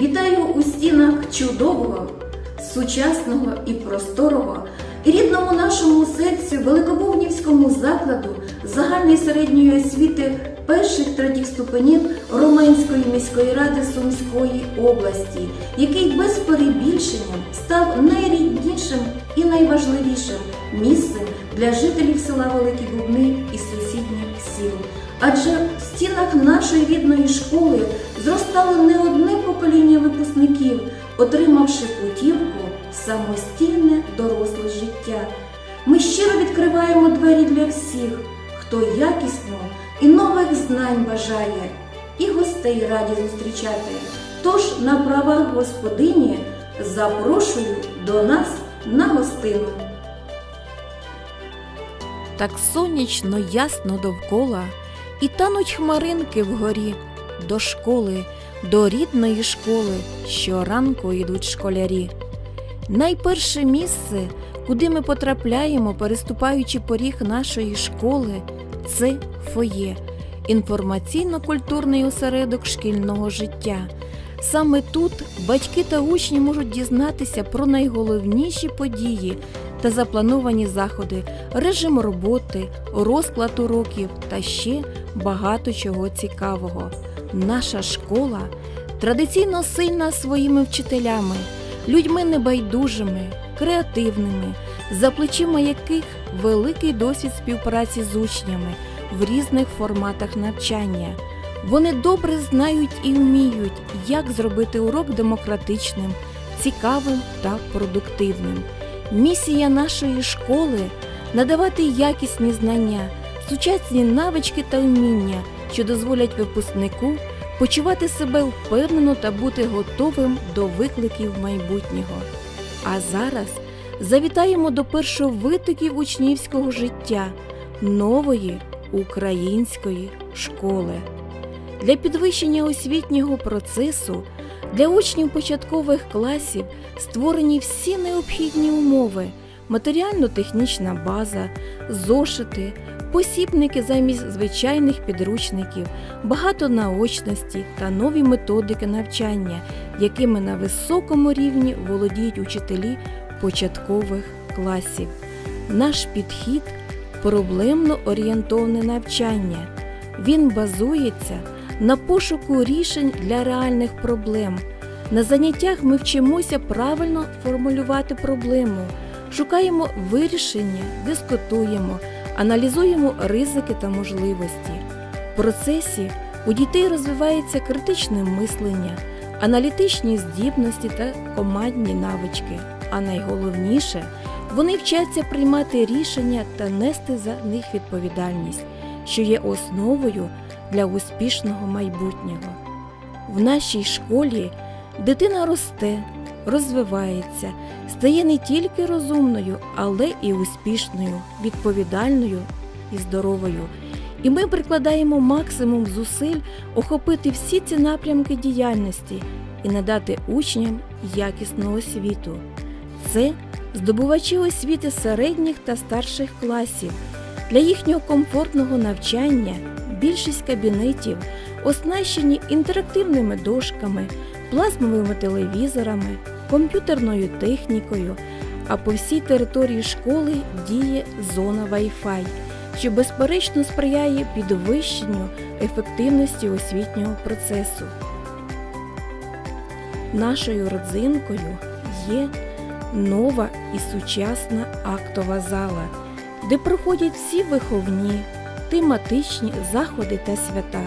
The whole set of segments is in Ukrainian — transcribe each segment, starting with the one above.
Вітаю у стінах чудового, сучасного і просторого, рідному нашому серцю Великобовнівському закладу загальної середньої освіти перших третіх ступенів Роменської міської ради Сумської області, який без перебільшення став найріднішим і найважливішим місцем для жителів села Великі Бубни і сусідніх сіл. Адже в стінах нашої рідної школи зростало не одне покоління випускників, отримавши путівку самостійне доросле життя. Ми щиро відкриваємо двері для всіх, хто якісно і нових знань бажає, і гостей раді зустрічати. Тож на правах господині запрошую до нас на гостину. Так сонячно ясно довкола, і тануть хмаринки вгорі. До школи, до рідної школи щоранку йдуть школярі. Найперше місце, куди ми потрапляємо, переступаючи поріг нашої школи, це фоє, інформаційно-культурний осередок шкільного життя. Саме тут батьки та учні можуть дізнатися про найголовніші події та заплановані заходи, режим роботи, розклад уроків та ще багато чого цікавого. Наша школа традиційно сильна своїми вчителями, людьми небайдужими, креативними, за плечима яких великий досвід співпраці з учнями в різних форматах навчання. Вони добре знають і вміють, як зробити урок демократичним, цікавим та продуктивним. Місія нашої школи надавати якісні знання, сучасні навички та вміння, що дозволять випускнику почувати себе впевнено та бути готовим до викликів майбутнього. А зараз завітаємо до першовитоків учнівського життя нової української школи. Для підвищення освітнього процесу для учнів початкових класів створені всі необхідні умови: матеріально-технічна база, зошити, посібники замість звичайних підручників, багато наочності та нові методики навчання, якими на високому рівні володіють учителі початкових класів. Наш підхід проблемно орієнтовне навчання. Він базується на пошуку рішень для реальних проблем. На заняттях ми вчимося правильно формулювати проблему, шукаємо вирішення, дискутуємо, аналізуємо ризики та можливості. В процесі у дітей розвивається критичне мислення, аналітичні здібності та командні навички. А найголовніше, вони вчаться приймати рішення та нести за них відповідальність, що є основою для успішного майбутнього. В нашій школі дитина росте, розвивається, стає не тільки розумною, але і успішною, відповідальною і здоровою. І ми прикладаємо максимум зусиль охопити всі ці напрямки діяльності і надати учням якісну освіту. Це здобувачі освіти середніх та старших класів. Для їхнього комфортного навчання більшість кабінетів оснащені інтерактивними дошками, плазмовими телевізорами, комп'ютерною технікою, а по всій території школи діє зона Wi-Fi, що безперечно сприяє підвищенню ефективності освітнього процесу. Нашою родзинкою є нова і сучасна актова зала, де проходять всі виховні, тематичні заходи та свята.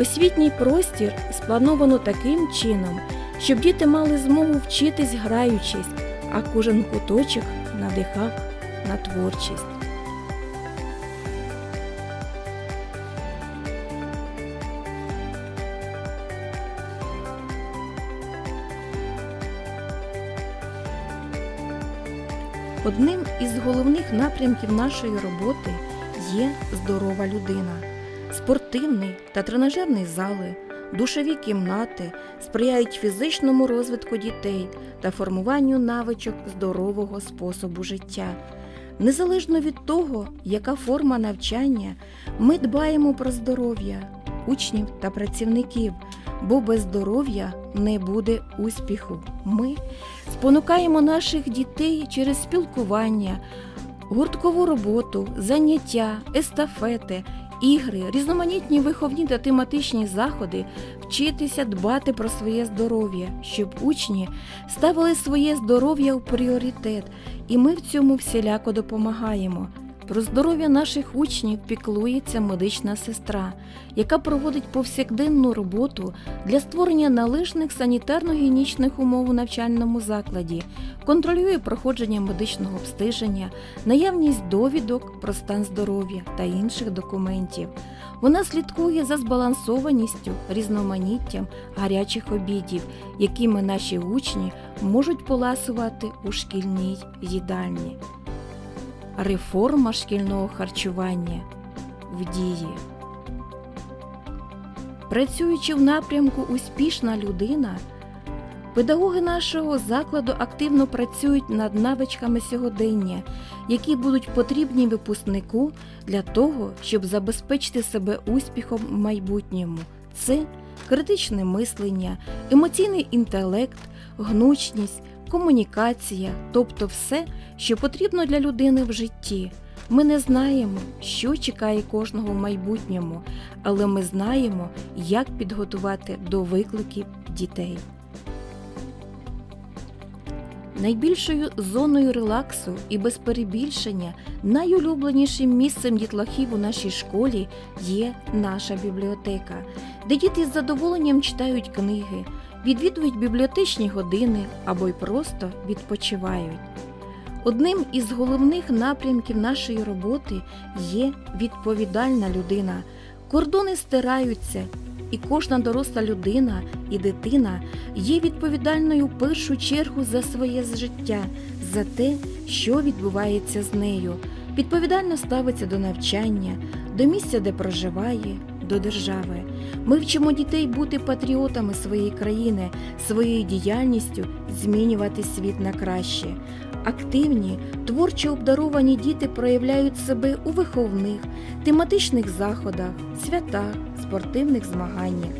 Освітній простір сплановано таким чином, щоб діти мали змогу вчитись граючись, а кожен куточок надихав на творчість. Одним із головних напрямків нашої роботи є здорова людина. Спортивний та тренажерний зали, душові кімнати сприяють фізичному розвитку дітей та формуванню навичок здорового способу життя. Незалежно від того, яка форма навчання, ми дбаємо про здоров'я, учнів та працівників, бо без здоров'я не буде успіху. Ми спонукаємо наших дітей через спілкування, гурткову роботу, заняття, естафети, ігри, різноманітні виховні та тематичні заходи вчитися дбати про своє здоров'я, щоб учні ставили своє здоров'я у пріоритет, і ми в цьому всіляко допомагаємо. Про здоров'я наших учнів піклується медична сестра, яка проводить повсякденну роботу для створення належних санітарно-гігієнічних умов у навчальному закладі, контролює проходження медичного обстеження, наявність довідок про стан здоров'я та інших документів. Вона слідкує за збалансованістю, різноманіттям гарячих обідів, якими наші учні можуть поласувати у шкільній їдальні. Реформа шкільного харчування в дії. Працюючи в напрямку Успішна людина, педагоги нашого закладу активно працюють над навичками сьогодення, які будуть потрібні випускнику для того, щоб забезпечити себе успіхом в майбутньому. Це критичне мислення, емоційний інтелект, гнучність, комунікація, тобто все, що потрібно для людини в житті. Ми не знаємо, що чекає кожного в майбутньому, але ми знаємо, як підготувати до викликів дітей. Найбільшою зоною релаксу і без перебільшення найулюбленішим місцем дітлахів у нашій школі є наша бібліотека, де діти з задоволенням читають книги, відвідують бібліотечні години або й просто відпочивають. Одним із головних напрямків нашої роботи є відповідальна людина. Кордони стираються, і кожна доросла людина і дитина є відповідальною в першу чергу за своє життя, за те, що відбувається з нею. Відповідально ставиться до навчання, до місця, де проживає, до держави. Ми вчимо дітей бути патріотами своєї країни, своєю діяльністю змінювати світ на краще. Активні, творчо обдаровані діти проявляють себе у виховних, тематичних заходах, святах, спортивних змаганнях.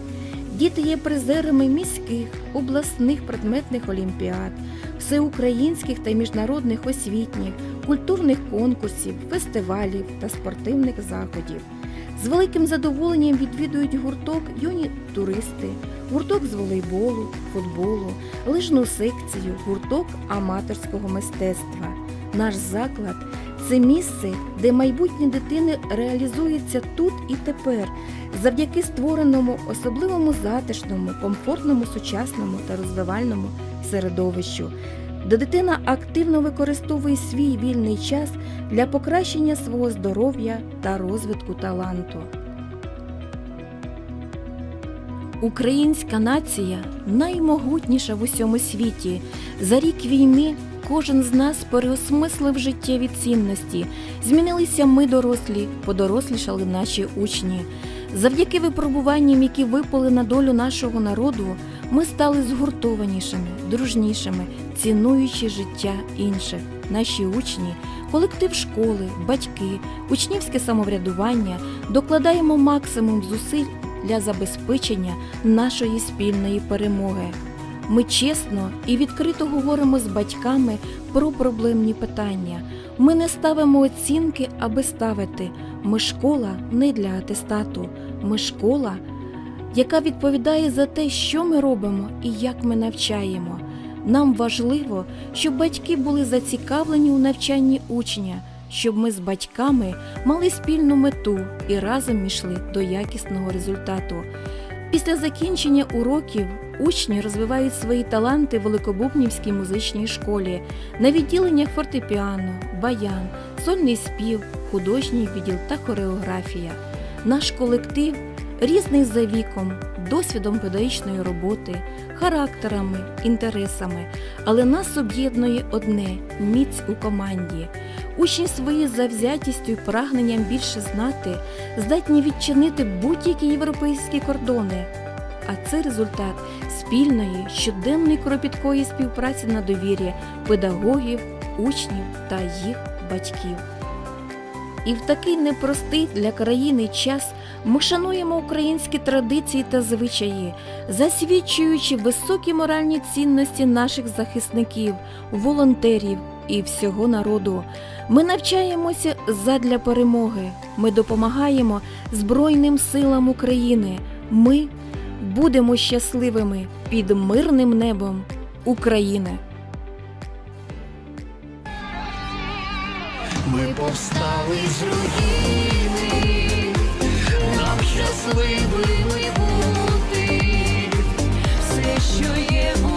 Діти є призерами міських, обласних предметних олімпіад, всеукраїнських та міжнародних освітніх, культурних конкурсів, фестивалів та спортивних заходів. З великим задоволенням відвідують гурток юні туристи, гурток з волейболу, футболу, лижну секцію, гурток аматорського мистецтва. Наш заклад це місце, де майбутнє дитини реалізується тут і тепер, завдяки створеному особливому затишному, комфортному, сучасному та розвивальному середовищу, де дитина активно використовує свій вільний час для покращення свого здоров'я та розвитку таланту. Українська нація наймогутніша в усьому світі. За рік війни кожен з нас переосмислив життєві цінності. Змінилися ми дорослі, подорослішали наші учні. Завдяки випробуванням, які випали на долю нашого народу, ми стали згуртованішими, дружнішими, цінуючи життя інших. Наші учні, колектив школи, батьки, учнівське самоврядування докладаємо максимум зусиль для забезпечення нашої спільної перемоги. Ми чесно і відкрито говоримо з батьками про проблемні питання. Ми не ставимо оцінки, аби ставити. Ми школа не для атестату. Ми школа, яка відповідає за те, що ми робимо і як ми навчаємо. Нам важливо, щоб батьки були зацікавлені у навчанні учня, щоб ми з батьками мали спільну мету і разом йшли до якісного результату. Після закінчення уроків учні розвивають свої таланти в Великобубнівській музичній школі на відділеннях фортепіано, баян, сольний спів, художній відділ та хореографія. Наш колектив різний за віком, досвідом педагогічної роботи, характерами, інтересами, але нас об'єднує одне міць у команді. Учні своєю завзятістю і прагненням більше знати здатні відчинити будь-які європейські кордони. А це результат спільної щоденної кропіткої співпраці на довір'я педагогів, учнів та їх батьків. І в такий непростий для країни час Ми шануємо українські традиції та звичаї, засвідчуючи високі моральні цінності наших захисників, волонтерів і всього народу. Ми навчаємося задля перемоги. Ми допомагаємо Збройним силам України. Ми будемо щасливими під мирним небом України. Ми повстали з руїн щасливими бути, все, що є. у